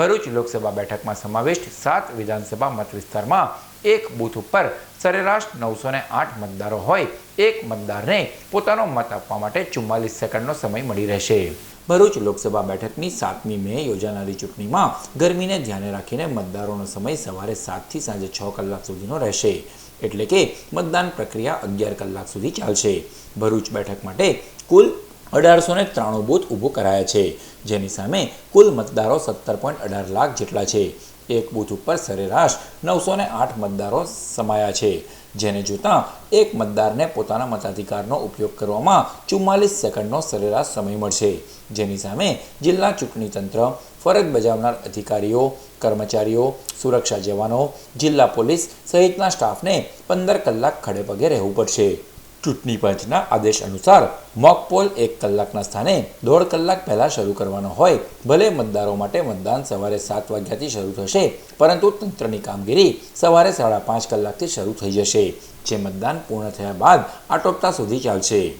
ભરૂચ લોકસભા બેઠકમાં સમાવિષ્ટ સાત વિધાનસભા મત વિસ્તારમાં એક બૂથ ઉપર સરેરાશ નવસો આઠ મતદારો હોય, એક મતદારને પોતાનો મત આપવા માટે ચુમ્માલીસ સેકન્ડનો સમય મળી રહેશે. ભરૂચ લોકસભા બેઠકની સાતમી મે યોજાનારી ચૂંટણીમાં ગરમીને ધ્યાને રાખીને મતદારોનો સમય સવારે સાતથી સાંજે છ કલાક સુધીનો રહેશે. એટલે કે મતદાન પ્રક્રિયા અગિયાર કલાક સુધી ચાલશે. ભરૂચ બેઠક માટે કુલ અઢારસો ને ત્રાણું બૂથ ઊભું કરાયા છે. જેની સામે કુલ મતદારો સત્તર પોઈન્ટ અઢાર લાખ જેટલા છે. એક બૂથ ઉપર સરેરાશ નવસો ને આઠ મતદારો સમાયા છે. જેને જોતાં એક મતદારને પોતાના મતાધિકારનો ઉપયોગ કરવામાં ચુમ્માલીસ સેકન્ડનો સરેરાશ સમય મળશે. જેની સામે જિલ્લા ચૂંટણી તંત્ર, ફરજ બજાવનાર અધિકારીઓ, કર્મચારીઓ, સુરક્ષા જવાનો, જિલ્લા પોલીસ સહિતના સ્ટાફને પંદર કલાક ખડે પગે રહેવું પડશે. ચૂંટણી પંચના આદેશ અનુસાર મોક પોલ એક કલાકના સ્થાને દોઢ કલાક પહેલાં શરૂ કરવાનો હોય, ભલે મતદારો માટે મતદાન સવારે સાત વાગ્યાથી શરૂ થશે, પરંતુ તંત્રની કામગીરી સવારે સાડા પાંચ કલાકથી શરૂ થઈ જશે, જે મતદાન પૂર્ણ થયા બાદ આટોપતા સુધી ચાલશે.